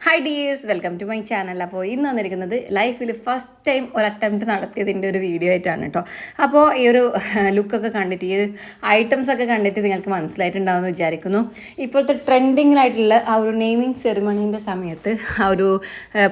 Hi dears welcome to my channel അപ്പോൾ ഇന്ന് വന്നിരിക്കുന്നത് ലൈഫിൽ ഫസ്റ്റ് ടൈം ഒരു അറ്റംപ്റ്റ് നടത്തിയതിന്റെ ഒരു വീഡിയോ ആയിട്ടാണ് കേട്ടോ അപ്പോൾ ഈ ഒരു ലുക്കൊക്കെ കണ്ടിട്ട് ഈ ഐറ്റംസ് ഒക്കെ കണ്ടിട്ട് നിങ്ങൾക്ക് മനസ്സിലായിട്ടുണ്ടാവുമെന്ന് വിചാരിക്കുന്നു. ഇപ്പോഴത്തെ ട്രെൻഡിങ്ങിലായിട്ടുള്ള ആ ഒരു നെയിമിങ് സെറിമണീന്റെ സമയത്ത് ആ ഒരു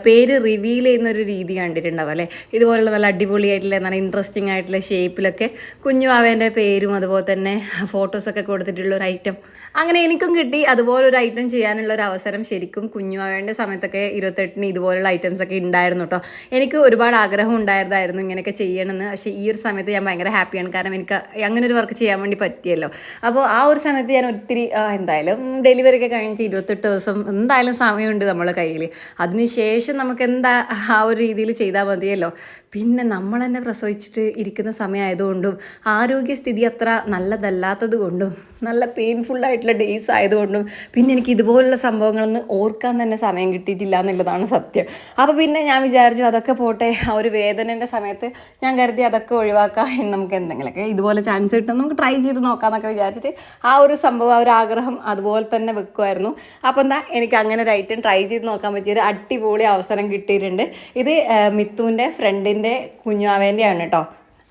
പേര് റിവീൽ ചെയ്യുന്ന ഒരു രീതി കണ്ടിട്ടുണ്ടാവും അല്ലേ? ഇതുപോലുള്ള നല്ല അടിപൊളിയായിട്ടുള്ള നല്ല ഇൻട്രസ്റ്റിംഗ് ആയിട്ടുള്ള ഷേപ്പിലൊക്കെ കുഞ്ഞു ആവേന്റെ പേരും അതുപോലെ തന്നെ ഫോട്ടോസൊക്കെ കൊടുത്തിട്ടുള്ള ഒരു ഐറ്റം അങ്ങനെ എനിക്കും കിട്ടി. അതുപോലെ ഒരു ഐറ്റം ചെയ്യാനുള്ള ഒരു അവസരം ശരിക്കും കുഞ്ഞു സമയത്തൊക്കെ ഇരുപത്തെട്ടിന് ഇതുപോലുള്ള ഐറ്റംസ് ഒക്കെ ഉണ്ടായിരുന്നു കേട്ടോ എനിക്ക് ഒരുപാട് ആഗ്രഹം ഉണ്ടായിരുന്നായിരുന്നു ഇങ്ങനെയൊക്കെ ചെയ്യണമെന്ന് പക്ഷേ ഈ ഒരു സമയത്ത് ഞാൻ ഭയങ്കര ഹാപ്പിയാണ് കാരണം എനിക്ക് അങ്ങനെ ഒരു വർക്ക് ചെയ്യാൻ വേണ്ടി പറ്റിയല്ലോ. അപ്പോൾ ആ ഒരു സമയത്ത് ഞാൻ ഒത്തിരി എന്തായാലും ഡെലിവറി ഒക്കെ കഴിഞ്ഞിട്ട് ഇരുപത്തെട്ട് ദിവസം എന്തായാലും സമയമുണ്ട് നമ്മളെ കയ്യിൽ അതിനുശേഷം നമുക്ക് എന്താ ആ ഒരു രീതിയിൽ ചെയ്താൽ മതിയല്ലോ. പിന്നെ നമ്മൾ തന്നെ പ്രസവിച്ചിട്ട് ഇരിക്കുന്ന സമയമായതുകൊണ്ടും ആരോഗ്യസ്ഥിതി അത്ര നല്ലതല്ലാത്തത് കൊണ്ടും നല്ല പെയിൻഫുൾ ആയിട്ടുള്ള ഡേയ്സ് ആയതുകൊണ്ടും പിന്നെ എനിക്ക് ഇതുപോലുള്ള സംഭവങ്ങളൊന്നും ഓർക്കാൻ തന്നെ സമയം കിട്ടിയിട്ടില്ല എന്നുള്ളതാണ് സത്യം. അപ്പോൾ പിന്നെ ഞാൻ വിചാരിച്ചു അതൊക്കെ പോട്ടെ ആ ഒരു വേദനേന്റെ സമയത്ത് ഞാൻ കരുതി അതൊക്കെ ഒഴിവാക്കാം എന്ന് നമുക്ക് എന്തെങ്കിലുമൊക്കെ ഇതുപോലെ ചാൻസ് കിട്ടും. നമുക്ക് ട്രൈ ചെയ്ത് നോക്കാമെന്നൊക്കെ വിചാരിച്ചിട്ട് ആ ഒരു സംഭവം ആ ഒരു ആഗ്രഹം അതുപോലെ തന്നെ വെക്കുമായിരുന്നു അപ്പോൾ എന്താ എനിക്ക് അങ്ങനെ ഒരു ഐറ്റം ട്രൈ ചെയ്ത് നോക്കാൻ പറ്റിയ ഒരു അടിപൊളി അവസരം കിട്ടിയിട്ടുണ്ട്. ഇത് മിത്തുവിന്റെ ഫ്രണ്ടിന്റെ കുഞ്ഞാവേന്റെയാണ് കേട്ടോ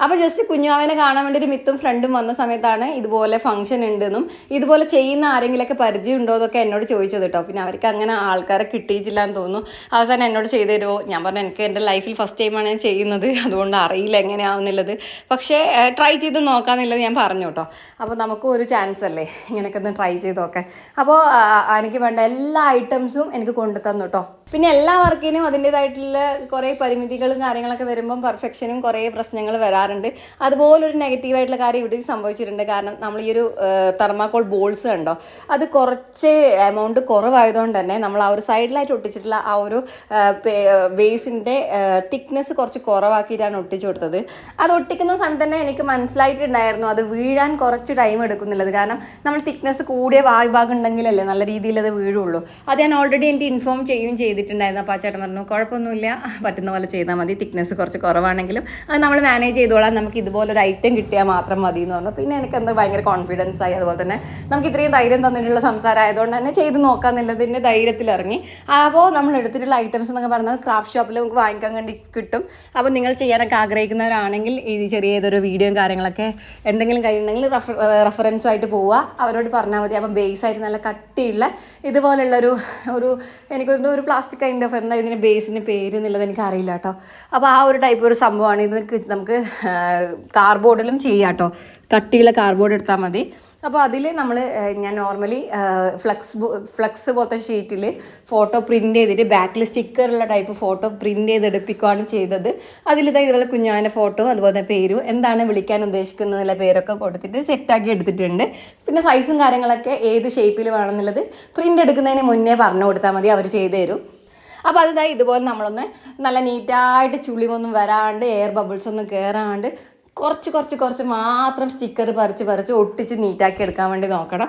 അപ്പോൾ ജസ്റ്റ് കുഞ്ഞാവനെ കാണാൻ വേണ്ടി ഒരു മിത്തും ഫ്രണ്ടും വന്ന സമയത്താണ് ഇതുപോലെ ഫംഗ്ഷൻ ഉണ്ടെന്നും ഇതുപോലെ ചെയ്യുന്ന ആരെങ്കിലും ഒക്കെ പരിചയം ഉണ്ടോ എന്നൊക്കെ എന്നോട് ചോദിച്ചത് കേട്ടോ. പിന്നെ അവർക്ക് അങ്ങനെ ആൾക്കാരെ കിട്ടിയിട്ടില്ല എന്ന് തോന്നുന്നു. അവസാനം എന്നോട് ചെയ്തു തരുമോ ഞാൻ പറഞ്ഞു എനിക്ക് എന്റെ ലൈഫിൽ ഫസ്റ്റ് ടൈമാണ് ഞാൻ ചെയ്യുന്നത്. അതുകൊണ്ട് അറിയില്ല എങ്ങനെയാവുന്നുള്ളത്. പക്ഷേ ട്രൈ ചെയ്ത് നോക്കാമെന്നുള്ളത് ഞാൻ പറഞ്ഞു കേട്ടോ. അപ്പോൾ നമുക്കും ഒരു ചാൻസ് അല്ലേ? ഇങ്ങനെയൊക്കെ ഒന്ന് ട്രൈ ചെയ്ത് നോക്കാൻ. അപ്പോൾ എനിക്ക് വേണ്ട എല്ലാ ഐറ്റംസും എനിക്ക് കൊണ്ടു തന്നു കേട്ടോ. പിന്നെ എല്ലാ വർക്കിനും അതിന്റെതായിട്ടുള്ള കുറേ പരിമിതികളും കാര്യങ്ങളൊക്കെ വരുമ്പം പെർഫെക്ഷനും കുറേ പ്രശ്നങ്ങൾ വരാറുണ്ട്. അതുപോലൊരു നെഗറ്റീവായിട്ടുള്ള കാര്യം ഇവിടെ സംഭവിച്ചിട്ടുണ്ട്. കാരണം നമ്മൾ ഈ ഒരു തെർമാക്കോൾ ബോൾസ് കണ്ടോ? അത് കുറച്ച് എമൗണ്ട് കുറവായതുകൊണ്ട് തന്നെ നമ്മൾ ആ ഒരു സൈഡിലായിട്ട് ഒട്ടിച്ചിട്ടുള്ള ആ ഒരു ബേസിന്റെ തിക്നെസ് കുറച്ച് കുറവാക്കിയിട്ടാണ് ഒട്ടിച്ചു കൊടുത്തത്. അത് ഒട്ടിക്കുന്ന സമയത്ത് തന്നെ എനിക്ക് മനസ്സിലായിട്ടുണ്ടായിരുന്നു അത് വീഴാൻ കുറച്ച് ടൈം എടുക്കുന്നുള്ളത്. കാരണം നമ്മൾ തിക്നെസ് കൂടിയ വായ്ഭാഗം ഉണ്ടെങ്കിലല്ലേ നല്ല രീതിയിൽ അത് വീഴുള്ളൂ. അത് ഞാൻ ഓൾറെഡി എനിക്ക് ഇൻഫോം ചെയ്യുകയും ചെയ്തിട്ടുണ്ടായിരുന്നു. അപ്പോൾ ആ ചേട്ടൻ പറഞ്ഞു കുഴപ്പമൊന്നുമില്ല. പറ്റുന്ന പോലെ ചെയ്താൽ മതി. തിക്നെസ് കുറച്ച് കുറവാണെങ്കിലും അത് നമ്മൾ മാനേജ് ചെയ്തോളാം. നമുക്ക് ഇതുപോലെ ഒരു ഐറ്റം കിട്ടിയാൽ മാത്രം മതി എന്ന് പറഞ്ഞു. പിന്നെ എനിക്ക് എന്താ ഭയങ്കര കോൺഫിഡൻസ് ആയി. അതുപോലെ തന്നെ നമുക്ക് ഇത്രയും ധൈര്യം തന്നിട്ടുള്ള സംസാരം ആയതുകൊണ്ട് തന്നെ ചെയ്ത് നോക്കാമെന്നുള്ളതിന്റെ ധൈര്യത്തിൽ ഇറങ്ങി. അപ്പോൾ നമ്മൾ എടുത്തിട്ടുള്ള ഐറ്റംസ് എന്നൊക്കെ പറഞ്ഞാൽ ക്രാഫ്റ്റ് ഷോപ്പിൽ നമുക്ക് വാങ്ങിക്കാൻ വേണ്ടി കിട്ടും. അപ്പോൾ നിങ്ങൾ ചെയ്യാനൊക്കെ ആഗ്രഹിക്കുന്നവരാണെങ്കിൽ ഈ ചെറിയ ഏതൊരു വീഡിയോയും കാര്യങ്ങളൊക്കെ എന്തെങ്കിലും കഴിയുന്നെങ്കിൽ റെഫറൻസും ആയിട്ട് പോവുക. അവരോട് പറഞ്ഞാൽ മതി. അപ്പോൾ ബേസ് ആയിട്ട് നല്ല കട്ടിയുള്ള ഇതുപോലുള്ളൊരു ഒരു എനിക്ക് ഒരു പ്ലാസ്റ്റിക് കൈൻഡ് ഓഫ് എന്താ ഇതിന് ബേസിന് പേര് എന്നുള്ളത് എനിക്ക് അറിയില്ല കേട്ടോ. അപ്പോൾ ആ ഒരു ടൈപ്പ് ഒരു സംഭവമാണ്. ഇത് നമുക്ക് കാർബോർഡിലും ചെയ്യാം കേട്ടോ. കട്ടിയുള്ള കാർബോർഡ് എടുത്താൽ മതി. അപ്പോൾ അതിൽ നമ്മൾ ഞാൻ നോർമലി ഫ്ലക്സ് ഫ്ലക്സ് പോലത്തെ ഷീറ്റിൽ ഫോട്ടോ പ്രിന്റ് ചെയ്തിട്ട് ബാക്കിൽ സ്റ്റിക്കറുള്ള ടൈപ്പ് ഫോട്ടോ പ്രിന്റ് ചെയ്തെടുപ്പിക്കുകയാണ് ചെയ്തത്. അതിലിതാ ഇതുപോലെ കുഞ്ഞാന്റെ ഫോട്ടോ അതുപോലെ പേരും എന്താണ് വിളിക്കാൻ ഉദ്ദേശിക്കുന്നതിലെ പേരൊക്കെ കൊടുത്തിട്ട് സെറ്റാക്കി എടുത്തിട്ടുണ്ട്. പിന്നെ സൈസും കാര്യങ്ങളൊക്കെ ഏത് ഷേപ്പിൽ വേണമെന്നുള്ളത് പ്രിന്റ് എടുക്കുന്നതിന് മുന്നേ പറഞ്ഞു കൊടുത്താൽ മതി അവർ ചെയ്തു തരും. അപ്പോൾ അതായത് ഇതുപോലെ നമ്മളൊന്ന് നല്ല നീറ്റായിട്ട് ചുളിവൊന്നും വരാണ്ട് എയർ ബബിൾസ് ഒന്നും കയറാണ്ട് കുറച്ച് കുറച്ച് കുറച്ച് മാത്രം സ്റ്റിക്കർ പറിച്ച് പറിച്ച് ഒട്ടിച്ച് നീറ്റാക്കി എടുക്കാൻ വേണ്ടി നോക്കണം.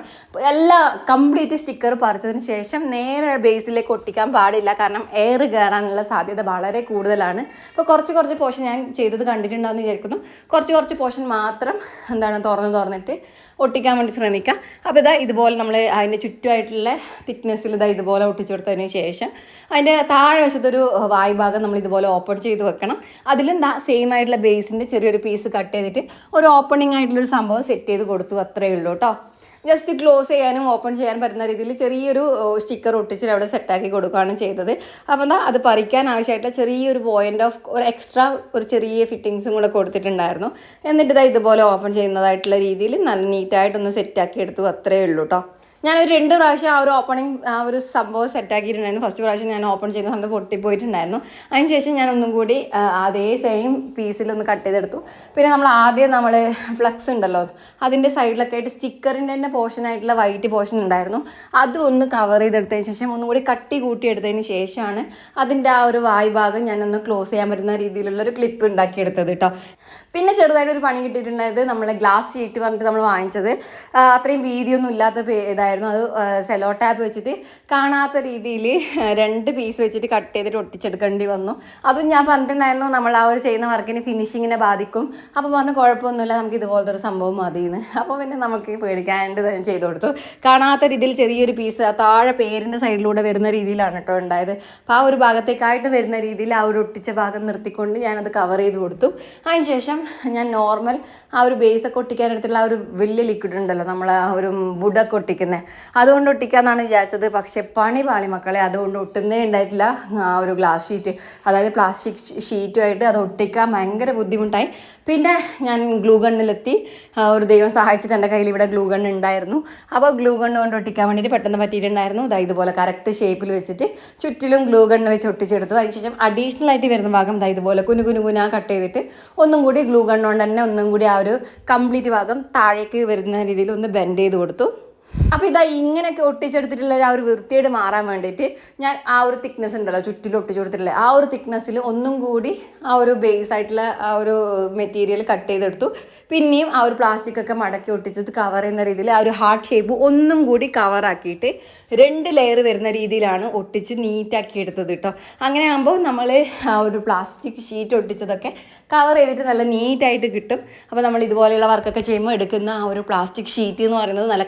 എല്ലാ കംപ്ലീറ്റ് സ്റ്റിക്കർ പറിച്ചതിന് ശേഷം നേരെ ബേസിലേക്ക് ഒട്ടിക്കാൻ പാടില്ല. കാരണം എയർ കയറാനുള്ള സാധ്യത വളരെ കൂടുതലാണ്. അപ്പോൾ കുറച്ച് കുറച്ച് പോർഷൻ ഞാൻ ചെയ്തത് കണ്ടിട്ടുണ്ടാകുമെന്ന് വിചാരിക്കുന്നു. കുറച്ച് കുറച്ച് പോർഷൻ മാത്രം എന്താണ് തുറന്ന് തുറന്നിട്ട് ഒട്ടിക്കാൻ വേണ്ടി ശ്രമിക്കുക അപ്പോൾ ഇതാ ഇതുപോലെ നമ്മൾ അതിന്റെ ചുറ്റുമായിട്ടുള്ള തിക്നെസ്സിൽ ഇതാ ഇതുപോലെ ഒട്ടിച്ചു കൊടുത്തതിന് ശേഷം അതിന്റെ താഴെ വശത്തൊരു വായ് ഭാഗം നമ്മൾ ഇതുപോലെ ഓപ്പൺ ചെയ്ത് വെക്കണം. അതിലും ദാ സെയിം ആയിട്ടുള്ള ബേസിന്റെ ചെറിയൊരു പീസ് കട്ട് ചെയ്തിട്ട് ഒരു ഓപ്പണിംഗ് ആയിട്ടുള്ളൊരു സംഭവം സെറ്റ് ചെയ്ത് കൊടുത്തു. അത്രയേ ഉള്ളൂ കേട്ടോ. ജസ്റ്റ് ക്ലോസ് ചെയ്യാനും ഓപ്പൺ ചെയ്യാൻ പറ്റുന്ന രീതിയിൽ ചെറിയൊരു സ്റ്റിക്കർ ഒട്ടിച്ചിട്ട് അവിടെ സെറ്റാക്കി കൊടുക്കുകയാണ് ചെയ്തത്. അപ്പോൾ എന്താ അത് പറിക്കാൻ ആവശ്യമായിട്ടുള്ള ചെറിയൊരു പോയിന്റ് ഓഫ് ഒരു എക്സ്ട്രാ ഒരു ചെറിയ ഫിറ്റിങ്സും കൂടെ കൊടുത്തിട്ടുണ്ടായിരുന്നു. എന്നിട്ട് ഇതാ ഇതുപോലെ ഓപ്പൺ ചെയ്യുന്നതായിട്ടുള്ള രീതിയിൽ നല്ല നീറ്റായിട്ടൊന്ന് സെറ്റാക്കി എടുത്തു. അത്രയേ ഉള്ളൂ കേട്ടോ ഞാനൊരു രണ്ട് പ്രാവശ്യം ആ ഒരു ഓപ്പണിംഗ് ആ ഒരു സംഭവം സെറ്റാക്കിയിട്ടുണ്ടായിരുന്നു ഫസ്റ്റ് പ്രാവശ്യം ഞാൻ ഓപ്പൺ ചെയ്ത സമയത്ത് പൊട്ടിപ്പോയിട്ടുണ്ടായിരുന്നു. അതിനുശേഷം ഞാൻ ഒന്നും കൂടി അതേ സെയിം പീസിലൊന്ന് കട്ട് ചെയ്തെടുത്തു. പിന്നെ നമ്മൾ ആദ്യം നമ്മൾ ഫ്ലക്സ് ഉണ്ടല്ലോ അതിന്റെ സൈഡിലൊക്കെ ആയിട്ട് സ്റ്റിക്കറിന്റെ തന്നെ പോർഷനായിട്ടുള്ള വൈറ്റ് പോർഷൻ ഉണ്ടായിരുന്നു. അത് ഒന്ന് കവർ ചെയ്തെടുത്തതിന് ശേഷം ഒന്നും കൂടി കട്ടി കൂട്ടിയെടുത്തതിന് ശേഷമാണ് അതിന്റെ ആ ഒരു വായ് ഭാഗം ഞാനൊന്ന് ക്ലോസ് ചെയ്യാൻ പറ്റുന്ന രീതിയിലുള്ള ഒരു ക്ലിപ്പ് ഉണ്ടാക്കിയെടുത്തത് കേട്ടോ പിന്നെ ചെറുതായിട്ടൊരു പണി കിട്ടിയിട്ടുണ്ടായത് നമ്മൾ ഗ്ലാസ് ഷീറ്റ് പറഞ്ഞിട്ട് നമ്മൾ വാങ്ങിച്ചത്. അത്രയും വീതിയൊന്നും ഇല്ലാത്ത ഇതായിരുന്നു അത് സെലോ ടാപ്പ് വെച്ചിട്ട് കാണാത്ത രീതിയിൽ രണ്ട് പീസ് വെച്ചിട്ട് കട്ട് ചെയ്തിട്ട് ഒട്ടിച്ചെടുക്കേണ്ടി വന്നു. അതും ഞാൻ പറഞ്ഞിട്ടുണ്ടായിരുന്നു നമ്മൾ ആ ഒരു ചെയ്യുന്ന വർക്കിന് ഫിനിഷിങ്ങിനെ ബാധിക്കും. അപ്പോൾ പറഞ്ഞു കുഴപ്പമൊന്നുമില്ല നമുക്ക് ഇതുപോലത്തെ ഒരു സംഭവം മതിയെന്ന്. അപ്പോൾ പിന്നെ നമുക്ക് പേടിക്കാണ്ട് തന്നെ ചെയ്തു കൊടുത്തു. കാണാത്ത രീതിയിൽ ചെറിയൊരു പീസ് താഴെ പേരിന്റെ സൈഡിലൂടെ വരുന്ന രീതിയിലാണ് കേട്ടോ ഉണ്ടായത്. അപ്പോൾ ആ ഒരു ഭാഗത്തേക്കായിട്ട് വരുന്ന രീതിയിൽ ആ ഒരു ഒട്ടിച്ച ഭാഗം നിർത്തിക്കൊണ്ട് ഞാനത് കവർ ചെയ്ത് കൊടുത്തു. അതിനുശേഷം ഞാൻ നോർമൽ ആ ഒരു ബേസ് ഒക്കെ ഒട്ടിക്കാൻ എടുത്തുള്ള ആ ഒരു വലിയ ലിക്വിഡ് ഉണ്ടല്ലോ നമ്മൾ ആ ഒരു വുഡൊക്കെ ഒട്ടിക്കുന്നത് അതുകൊണ്ട് ഒട്ടിക്കാന്നാണ് വിചാരിച്ചത്. പക്ഷെ പണി പാളി മക്കളെ അതുകൊണ്ട് ഒട്ടുന്നേ ഉണ്ടായിട്ടില്ല. ആ ഒരു ഗ്ലാസ് ഷീറ്റ് അതായത് പ്ലാസ്റ്റിക് ഷീറ്റുമായിട്ട് അത് ഒട്ടിക്കാൻ ഭയങ്കര ബുദ്ധിമുട്ടായി. പിന്നെ ഞാൻ ഗ്ലൂ ഗണ്ണിലെത്തി ഒരു ദൈവം സഹായിച്ചിട്ട് എന്റെ കയ്യിൽ ഇവിടെ ഗ്ലൂ ഗണ്ണ് ഉണ്ടായിരുന്നു. അപ്പോൾ ഗ്ലൂ ഗണ്ണ് കൊണ്ട് ഒട്ടിക്കാൻ വേണ്ടിയിട്ട് പെട്ടെന്ന് പറ്റിയിട്ടുണ്ടായിരുന്നു. ദാ ഇതുപോലെ കറക്റ്റ് ഷേപ്പിൽ വെച്ചിട്ട് ചുറ്റിലും ഗ്ലൂ ഗണ്ണ് വെച്ച് ഒട്ടിച്ചെടുത്തു. അതിനുശേഷം അഡീഷണൽ ആയിട്ട് വരുന്ന ഭാഗം ദാ ഇതുപോലെ കുനു കുനു കുനാ കട്ട് ചെയ്തിട്ട് ഒന്നും കൂടി ഗ്ലൂ ഗണ്ണ് കൊണ്ട് തന്നെ ഒന്നും കൂടി ആ ഒരു കംപ്ലീറ്റ് ഭാഗം താഴേക്ക് വരുന്ന രീതിയിൽ ഒന്ന് ബെൻഡ് ചെയ്ത് കൊടുത്തു. അപ്പോൾ ഇതാ ഇങ്ങനെയൊക്കെ ഒട്ടിച്ചെടുത്തിട്ടുള്ള ആ ഒരു വൃത്തിയേട് മാറാൻ വേണ്ടിയിട്ട് ഞാൻ ആ ഒരു തിക്നെസ് ഉണ്ടല്ലോ ചുറ്റിൽ ഒട്ടിച്ചു കൊടുത്തിട്ടുള്ള ആ ഒരു തിക്നെസ്സിൽ ഒന്നും കൂടി ആ ഒരു ബേസ് ആയിട്ടുള്ള ആ ഒരു മെറ്റീരിയൽ കട്ട് ചെയ്തെടുത്തു. പിന്നെയും ആ ഒരു പ്ലാസ്റ്റിക് ഒക്കെ മടക്കി ഒട്ടിച്ചത് കവർ ചെയ്യുന്ന രീതിയിൽ ആ ഒരു ഹാർട്ട് ഷേപ്പ് ഒന്നും കൂടി കവറാക്കിയിട്ട് രണ്ട് ലെയർ വരുന്ന രീതിയിലാണ് ഒട്ടിച്ച് നീറ്റാക്കി എടുത്തത് കേട്ടോ അങ്ങനെ ആകുമ്പോൾ നമ്മൾ ആ ഒരു പ്ലാസ്റ്റിക് ഷീറ്റ് ഒട്ടിച്ചതൊക്കെ കവർ ചെയ്തിട്ട് നല്ല നീറ്റായിട്ട് കിട്ടും. അപ്പോൾ നമ്മൾ ഇതുപോലെയുള്ള വർക്കൊക്കെ ചെയ്യുമ്പോൾ എടുക്കുന്ന ആ ഒരു പ്ലാസ്റ്റിക് ഷീറ്റ് എന്ന് പറയുന്നത് നല്ല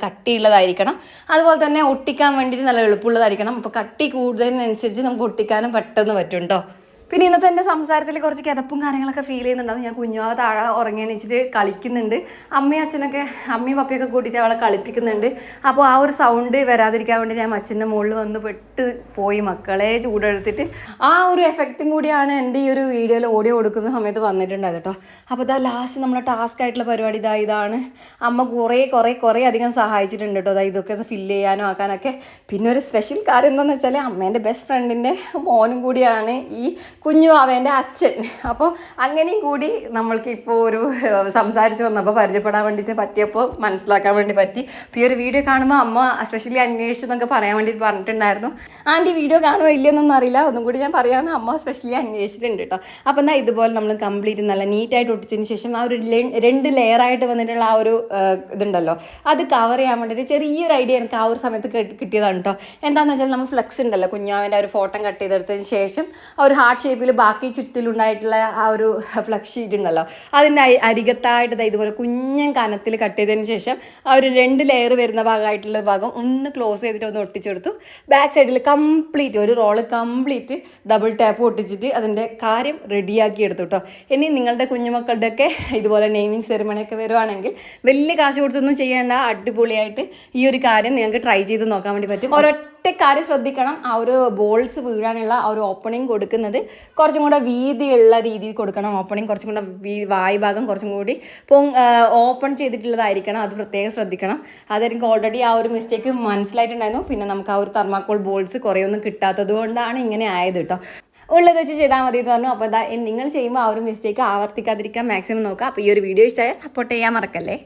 കട്ടിയുള്ളതായിരിക്കണം അതുപോലെ തന്നെ ഒട്ടിക്കാൻ വേണ്ടിയിട്ട് നല്ല എളുപ്പമുള്ളതായിരിക്കണം. അപ്പോൾ കട്ടി കൂടുതലിനനുസരിച്ച് നമുക്ക് ഒട്ടിക്കാനും പെട്ടെന്ന് പറ്റും കേട്ടോ പിന്നെ ഇന്നത്തെ എന്റെ സംസാരത്തിൽ കുറച്ച് കിതപ്പും കാര്യങ്ങളൊക്കെ ഫീൽ ചെയ്യുന്നുണ്ടാവും. ഞാൻ കുഞ്ഞോ താഴെ ഉറങ്ങി എണീച്ചിട്ട് കളിക്കുന്നുണ്ട്. അമ്മയും അച്ഛനൊക്കെ അമ്മയും പപ്പയൊക്കെ കൂട്ടിയിട്ട് അവളെ കളിപ്പിക്കുന്നുണ്ട്. അപ്പോൾ ആ ഒരു സൗണ്ട് വരാതിരിക്കാൻ വേണ്ടി ഞാൻ അച്ഛന്റെ മുകളിൽ വന്ന് പെട്ട് പോയി മക്കളെ ചൂടെടുത്തിട്ട്. ആ ഒരു എഫക്റ്റും കൂടിയാണ് എന്റെ ഈ ഒരു വീഡിയോയിൽ ഓഡിയോ കൊടുക്കുന്ന സമയത്ത് വന്നിട്ടുണ്ടായത് കേട്ടോ. അപ്പോൾ ഇതാ ലാസ്റ്റ് നമ്മുടെ ടാസ്ക് ആയിട്ടുള്ള പരിപാടി ഇതാ ഇതാണ്. അമ്മ കുറേ കുറേ കുറേ അധികം സഹായിച്ചിട്ടുണ്ട് കേട്ടോ. അതാ ഇതൊക്കെ ഫില്ല് ചെയ്യാനും ആക്കാനൊക്കെ. പിന്നെ ഒരു സ്പെഷ്യൽ കാര്യം എന്താണെന്ന് വെച്ചാൽ അമ്മേന്റെ ബെസ്റ്റ് ഫ്രണ്ടിന്റെ മോനും കൂടിയാണ് ഈ കുഞ്ഞു അവന്റെ അച്ഛൻ. അപ്പോൾ അങ്ങനെയും കൂടി നമ്മൾക്ക് ഇപ്പോൾ ഒരു സംസാരിച്ച് വന്നപ്പോൾ പരിചയപ്പെടാൻ വേണ്ടിയിട്ട് പറ്റിയപ്പോൾ മനസ്സിലാക്കാൻ വേണ്ടി പറ്റി. ഈ ഒരു വീഡിയോ കാണുമ്പോൾ അമ്മ സ്പെഷ്യലി അന്വേഷിച്ചു എന്നൊക്കെ പറയാൻ വേണ്ടിയിട്ട് പറഞ്ഞിട്ടുണ്ടായിരുന്നു. ആന്റി വീഡിയോ കാണുമോ ഇല്ലയെന്നൊന്നും അറിയില്ല. ഒന്നും കൂടി ഞാൻ പറയാമെന്ന് അമ്മ സ്പെഷ്യലി അന്വേഷിച്ചിട്ടുണ്ട് കേട്ടോ. അപ്പോൾ എന്നാൽ ഇതുപോലെ നമ്മൾ കംപ്ലീറ്റ് നല്ല നീറ്റായിട്ട് ഒട്ടിച്ചതിന് ശേഷം ആ ഒരു രണ്ട് ലെയറായിട്ട് വന്നിട്ടുള്ള ആ ഒരു ഇതുണ്ടല്ലോ. അത് കവർ ചെയ്യാൻ വേണ്ടിയിട്ട് ചെറിയൊരു ഐഡിയ എനിക്ക് ആ ഒരു സമയത്ത് കിട്ടിയതാണ് കേട്ടോ. എന്താണെന്ന് വെച്ചാൽ നമ്മൾ ഫ്ലെക്സ് ഉണ്ടല്ലോ കുഞ്ഞാവിന്റെ ഒരു ഫോട്ടോ കട്ട് ചെയ്തെടുത്തതിന് ശേഷം ആ ഒരു ഹാർട്ട് ഷേപ്പിൽ ബാക്കി ചുറ്റിലുണ്ടായിട്ടുള്ള ആ ഒരു ഫ്ലക്സ് ഷീറ്റ് ഉണ്ടല്ലോ. അതിന്റെ അരികത്തായിട്ട് ഇതുപോലെ കുഞ്ഞൻ കനത്തിൽ കട്ട് ചെയ്തതിന് ശേഷം ആ ഒരു രണ്ട് ലെയർ വരുന്ന ഭാഗമായിട്ടുള്ള ഭാഗം ഒന്ന് ക്ലോസ് ചെയ്തിട്ട് ഒന്ന് ഒട്ടിച്ചെടുത്തു. ബാക്ക് സൈഡിൽ കംപ്ലീറ്റ് ഒരു റോൾ കംപ്ലീറ്റ് ഡബിൾ ടാപ്പ് ഒട്ടിച്ചിട്ട് അതിന്റെ കാര്യം റെഡിയാക്കി എടുത്തു കേട്ടോ ഇനി നിങ്ങളുടെ കുഞ്ഞുമക്കളുടെയൊക്കെ ഇതുപോലെ നെയ്മിങ് സെറിമണിയൊക്കെ വരുവാണെങ്കിൽ വലിയ കാശ് കൊടുത്തൊന്നും ചെയ്യേണ്ട അടിപൊളിയായിട്ട് ഈ ഒരു കാര്യം നിങ്ങൾക്ക് ട്രൈ ചെയ്ത് നോക്കാൻ വേണ്ടി പറ്റും. ഒരൊറ്റ കാര്യം ശ്രദ്ധിക്കണം. ആ ഒരു ബോൾസ് വീഴാനുള്ള ആ ഒരു ഓപ്പണിംഗ് കൊടുക്കുന്നത് കുറച്ചും കൂടെ വീതിയുള്ള രീതിയിൽ കൊടുക്കണം. ഓപ്പണിംഗ് കുറച്ചും കൂടെ വീ വായ് ഭാഗം കുറച്ചും കൂടി പൊങ് ഓപ്പൺ ചെയ്തിട്ടുള്ളതായിരിക്കണം. അത് പ്രത്യേകം ശ്രദ്ധിക്കണം. അതെനിക്ക് ഓൾറെഡി ആ ഒരു മിസ്റ്റേക്ക് മനസ്സിലായിട്ടുണ്ടായിരുന്നു. പിന്നെ നമുക്ക് ആ ഒരു തെർമാക്കോൾ ബോൾസ് കുറേ ഒന്നും കിട്ടാത്തത് കൊണ്ടാണ് ഇങ്ങനെ ആയത് കേട്ടോ. ഉള്ളത് വെച്ച് ചെയ്താൽ മതി എന്ന് പറഞ്ഞു. അപ്പോൾ നിങ്ങൾ ചെയ്യുമ്പോൾ ആ ഒരു മിസ്റ്റേക്ക് ആവർത്തിക്കാതിരിക്കാൻ മാക്സിമം നോക്കുക. അപ്പോൾ ഈ ഒരു വീഡിയോ ഇഷ്ടമായ സപ്പോർട്ട് ചെയ്യാൻ മറക്കല്ലേ?